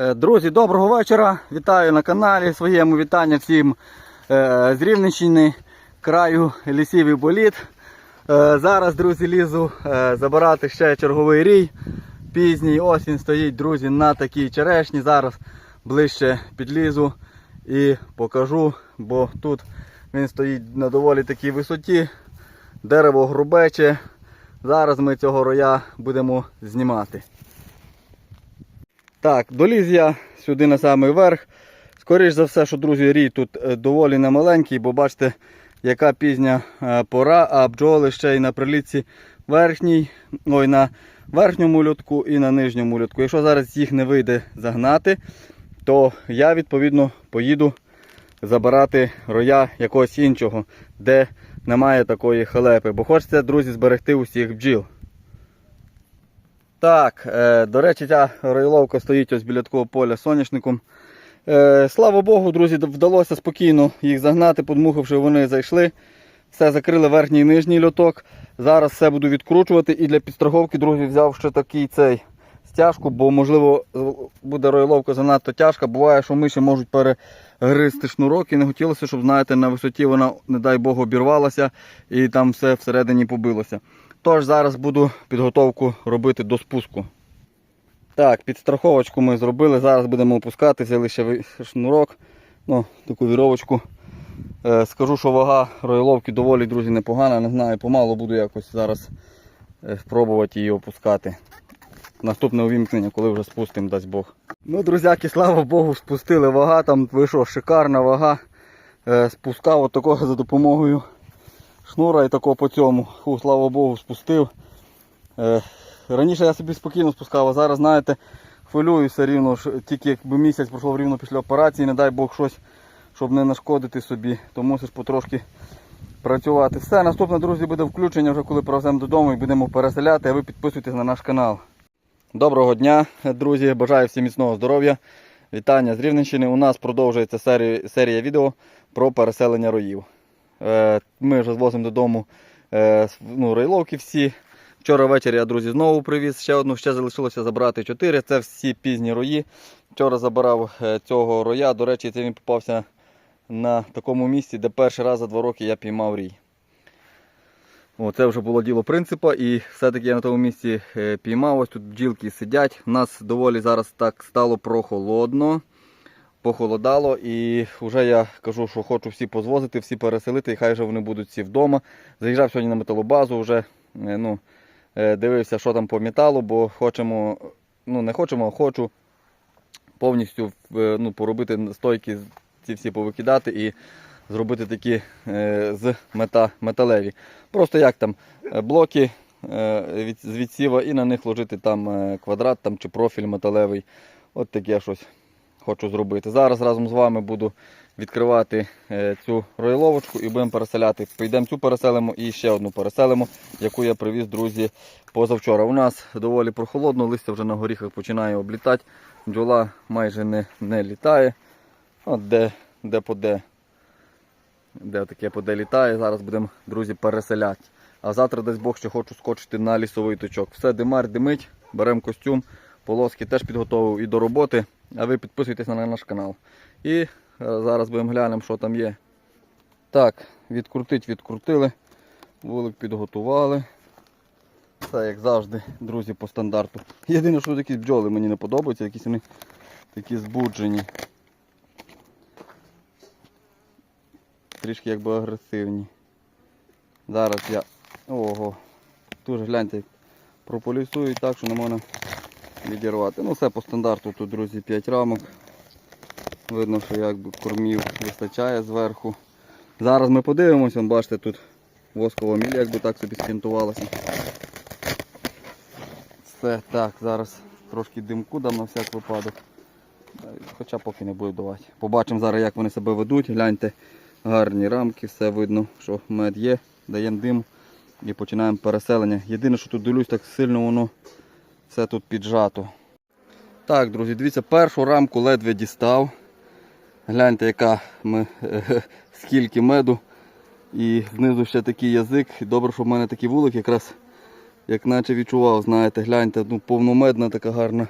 Е, Друзі, доброго вечора. Вітаю на каналі своєму вітання всім е, з Рівненщини, краю лісів і боліт. Е, Зараз, друзі, лізу забирати ще черговий рій. Пізній осінь стоїть, друзі, на такій черешні. Зараз ближче підлізу і покажу, бо тут він стоїть на доволі такій висоті. Дерево грубече. Зараз ми цього роя будемо знімати. Так, доліз я сюди на самий верх. Скоріше за все, що, друзі, рій тут е, доволі немаленький, бо бачите, яка пізня е, пора, а бджоли ще й на прилітці верхній, ой, на верхньому льотку і на нижньому льотку. Якщо зараз їх не вийде загнати, то я відповідно поїду забирати роя якогось іншого, де немає такої халепи. Бо хочеться, друзі, зберегти усіх бджіл. Так, е, до речі, ця ройловка стоїть ось біля такого поля соняшником. Е, слава Богу, друзі, вдалося спокійно їх загнати, подмухавши, вони зайшли. Все, закрили верхній і нижній льоток. Зараз все буду відкручувати і для підстраховки, друзі, взяв ще такий цей стяжку, бо, можливо, буде ройловка занадто тяжка. Буває, що миші можуть перегризти шнурок і не хотілося, щоб, знаєте, на висоті вона, не дай Бог, обірвалася і там все всередині побилося. Тож зараз буду підготовку робити до спуску. Так, підстраховочку ми зробили. Зараз будемо опускати, взяли ще шнурок, ну, таку віровочку. Е, скажу, що вага ройловки доволі, друзі, непогана. Не знаю, помалу буду якось зараз е, спробувати її опускати. Наступне увімкнення, коли вже спустимо, дасть Бог. Ну, друзяки, слава Богу, спустили вага, там вийшов шикарна вага. Е, спускав от такого за допомогою шнура і такого по цьому. Фу, слава Богу, спустив. Е, раніше я собі спокійно спускав, а зараз, знаєте, хвилююся рівно, тільки якби місяць пройшов рівно після операції, не дай Бог щось, щоб не нашкодити собі, то мусиш потрошки працювати. Все, наступне, друзі, буде включення вже коли привеземо додому і будемо переселяти, а ви підписуйтесь на наш канал. Доброго дня, друзі! Бажаю всім міцного здоров'я. Вітання з Рівненщини. У нас продовжується серія, відео про переселення роїв. Е, Ми вже звозимо додому е, ну, ройловки всі. Вчора ввечері я, друзі, знову привіз ще одну, ще залишилося забрати чотири. Це всі пізні рої. Вчора забирав е, цього роя. До речі, це він попався на такому місці, де перший раз за два роки я піймав рій. О, це вже було діло принципа, і все-таки я на тому місці е, піймав. Ось тут бджілки сидять. У нас доволі зараз так стало прохолодно, похолодало, і вже я кажу, що хочу всі позвозити, всі переселити, і хай вже вони будуть всі вдома. Заїжджав сьогодні на металобазу, вже е, ну, е, дивився, що там по металу, бо хочемо, ну не хочемо, а хочу повністю ну, поробити стойки, ці всі повикидати і зробити такі е, з мета, металеві. Просто як там е, блоки е, від, з відсіва і на них ложити там квадрат там, чи профіль металевий. От таке щось хочу зробити. Зараз разом з вами буду відкривати цю ройловочку і будемо переселяти. Підемо цю переселимо і ще одну переселимо, яку я привіз, друзі, позавчора. У нас доволі прохолодно, листя вже на горіхах починає облітати. Бджола майже не, не літає. От де, де по де таке поде літає. Зараз будемо, друзі, переселяти. А завтра, дасть Бог, ще хочу скочити на лісовий точок. Все, димар, димить, беремо костюм, полоски теж підготовив і до роботи. А ви підписуйтесь на наш канал. І е, зараз будемо глянемо, що там є. Так, відкрутить, відкрутили. Вулик підготували. Все, як завжди, друзі, по стандарту. Єдине, що якісь бджоли мені не подобаються, якісь вони такі збуджені. Трішки якби агресивні. Зараз я... Ого, тут гляньте, прополісують так, що не можна відірвати. Ну все по стандарту тут, друзі, 5 рамок. Видно, що якби кормів вистачає зверху. Зараз ми подивимося, бачите, тут воскова міля якби так собі спінтувалася. Все, так, зараз трошки димку дам на всяк випадок. Хоча поки не буду давати. Побачимо зараз, як вони себе ведуть. Гляньте, гарні рамки, все видно, що мед є, даємо дим і починаємо переселення. Єдине, що тут дивлюсь, так сильно воно все тут піджато. Так, друзі, дивіться, першу рамку ледве дістав. Гляньте, яка ми, скільки меду. І знизу ще такий язик. Добре, що в мене такий вулик якраз як наче відчував, знаєте, гляньте, ну, повномедна така гарна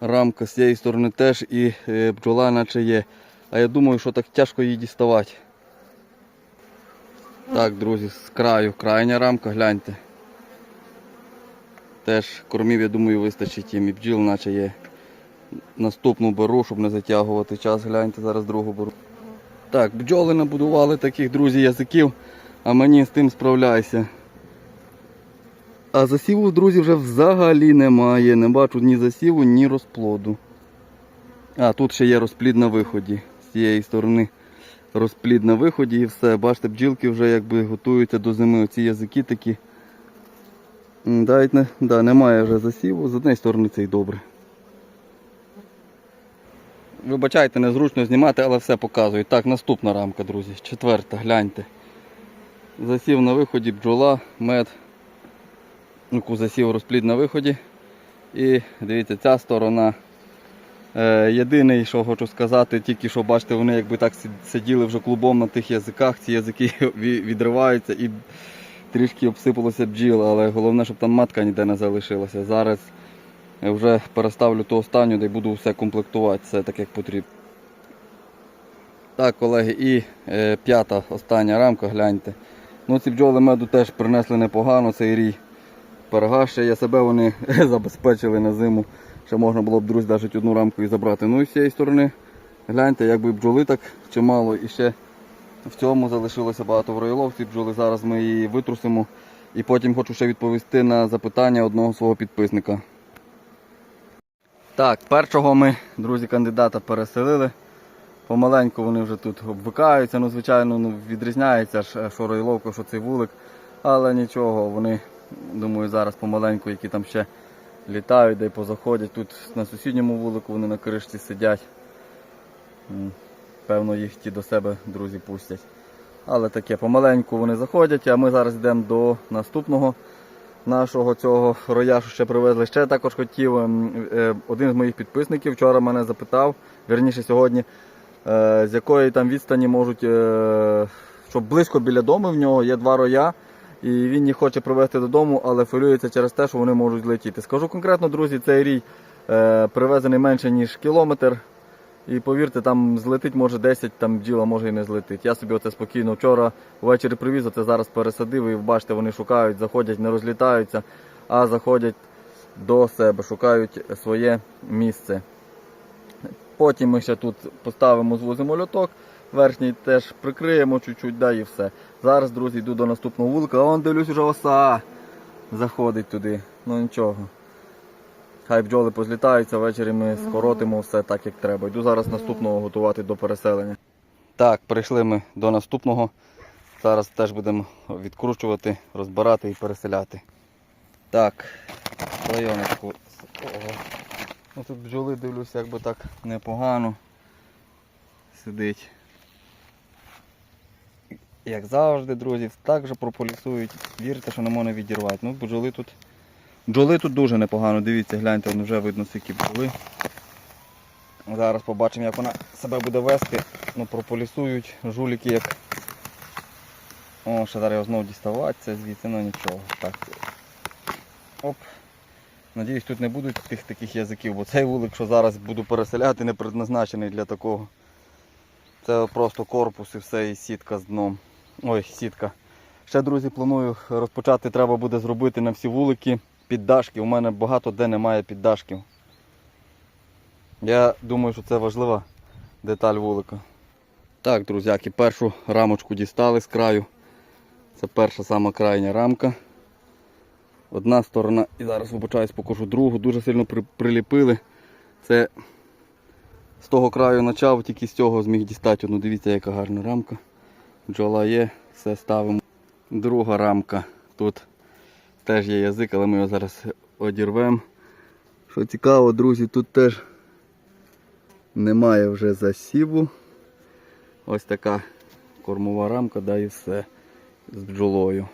рамка з цієї сторони теж і е, бджола наче є. А я думаю, що так тяжко її діставати. Так, друзі, з краю крайня рамка, гляньте. Теж кормів, я думаю, вистачить їм і бджіл, наче є. Наступну беру, щоб не затягувати час. Гляньте, зараз другу беру. Так, бджоли набудували таких, друзі, язиків, а мені з тим справляйся. А засіву, друзі, вже взагалі немає. Не бачу ні засіву, ні розплоду. А, тут ще є розплід на виході. З цієї сторони розплід на виході і все. Бачите, бджілки вже якби готуються до зими. Оці язики такі. Навіть не, да, немає вже засіву. З однієї сторони це й добре. Вибачайте, незручно знімати, але все показую. Так, наступна рамка, друзі. Четверта, гляньте. Засів на виході, бджола, мед. Яку засів розплід на виході. І дивіться, ця сторона. Е, єдиний, що хочу сказати, тільки що бачите, вони якби так сиділи вже клубом на тих язиках, ці язики відриваються і трішки обсипалося бджіл, але головне, щоб там матка ніде не залишилася. Зараз я вже переставлю ту останню, де буду все комплектувати, все так як потрібно. Так, колеги, і е, п'ята остання рамка, гляньте. Ну, ці бджоли меду теж принесли непогано цей рій. Ще є себе вони забезпечили на зиму. Ще можна було б, друзі, навіть одну рамку і забрати. Ну і з цієї сторони, гляньте, якби бджоли так чимало. І ще в цьому залишилося багато в роїловці бджоли. Зараз ми її витрусимо. І потім хочу ще відповісти на запитання одного свого підписника. Так, першого ми, друзі, кандидата переселили. Помаленьку вони вже тут обвикаються, ну, звичайно, ну, відрізняється що роїловка, що цей вулик. Але нічого, вони, думаю, зараз помаленьку, які там ще літають, де позаходять. Тут на сусідньому вулику вони на кришці сидять. Певно, їх ті до себе друзі пустять. Але таке, помаленьку вони заходять, а ми зараз йдемо до наступного нашого цього роя, що ще привезли. Ще також хотів, ем, е, один з моїх підписників вчора мене запитав, верніше сьогодні, е, з якої там відстані можуть, е, щоб близько біля дому в нього є два роя. І він їх хоче привезти додому, але хвилюється через те, що вони можуть злетіти. Скажу конкретно, друзі, цей рій е, привезений менше, ніж кілометр. І повірте, там злетить може 10, там бджіла може і не злетить. Я собі оце спокійно вчора ввечері привіз, оце зараз пересадив і бачите, вони шукають, заходять, не розлітаються, а заходять до себе, шукають своє місце. Потім ми ще тут поставимо, звузимо льоток, верхній теж прикриємо чуть-чуть, да, і все. Зараз, друзі, йду до наступного вулика, а вон дивлюсь, уже оса заходить туди. Ну нічого. Хай бджоли позлітаються, ввечері ми скоротимо все так, як треба. Йду зараз наступного готувати до переселення. Так, прийшли ми до наступного. Зараз теж будемо відкручувати, розбирати і переселяти. Так, районочку. Ну, тут бджоли дивлюся, якби так непогано сидить. Як завжди, друзі, так же прополісують. Вірте, що не можна відірвати. Ну, бджоли тут. Бджоли тут дуже непогано, дивіться, гляньте, вже видно скільки бджоли. Зараз побачимо, як вона себе буде вести. Ну, прополісують жуліки як. О, ще зараз його знову діставати, це звідси, ну нічого. Так. Оп. Надіюсь, тут не будуть тих таких язиків, бо цей вулик, що зараз буду переселяти, не предназначений для такого. Це просто корпус і все, і сітка з дном. Ой, сітка. Ще, друзі, планую розпочати, треба буде зробити на всі вулики піддашки. У мене багато де немає піддашків. Я думаю, що це важлива деталь вулика. Так, друзяки, першу рамочку дістали з краю. Це перша сама крайня рамка. Одна сторона, і зараз вибачаюсь, покажу другу, дуже сильно при- приліпили. Це з того краю почав, тільки з цього зміг дістати. Ну дивіться, яка гарна рамка. Бджола є, все ставимо. Друга рамка. Тут теж є язик, але ми його зараз одірвемо. Що цікаво, друзі, тут теж немає вже засіву. Ось така кормова рамка, да і все з бджолою.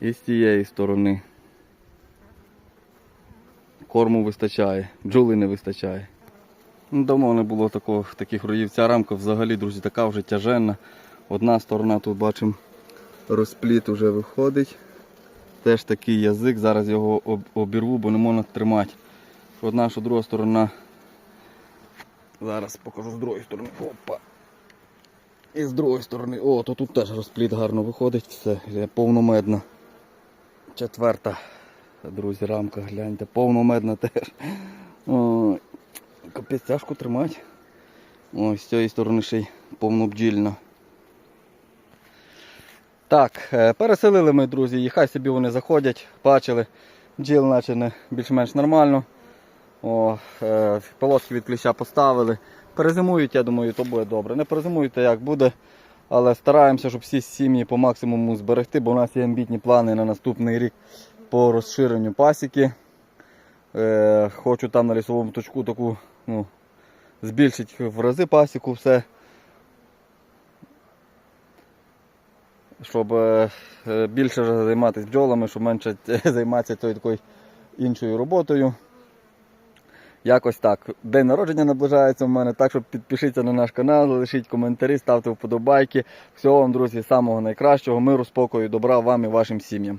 І з цієї сторони. Корму вистачає, бджоли не вистачає. Ну, давно не було такого, таких роїв. Ця рамка взагалі, друзі, така вже тяженна. Одна сторона тут бачимо розпліт вже виходить. Теж такий язик, зараз його обірву, бо не можна тримати. Одна, що друга сторона. Зараз покажу з другої сторони. Опа. І з другої сторони. О, то тут теж розпліт гарно виходить, все, повномедна. Четверта. Друзі, рамка, гляньте, повномедна теж. О, капець тяжко тримати. Ось з цієї сторони ще й повнобджільна. Так, е, переселили ми, друзі, і хай собі вони заходять, бачили. Бджіл наче більш-менш нормально. О, е, полоски від кліща поставили. Перезимують, я думаю, то буде добре. Не перезимують, як буде. Але стараємося, щоб всі сім'ї по максимуму зберегти, бо у нас є амбітні плани на наступний рік по розширенню пасіки. Е, хочу там на лісовому точку таку ну, збільшити в рази пасіку все. Щоб е, е, більше займатися бджолами, щоб менше займатися тою такою іншою роботою. Якось так. День народження наближається в мене, так що підпишіться на наш канал, лишіть коментарі, ставте вподобайки. Всього вам, друзі, самого найкращого, миру, спокою, добра вам і вашим сім'ям.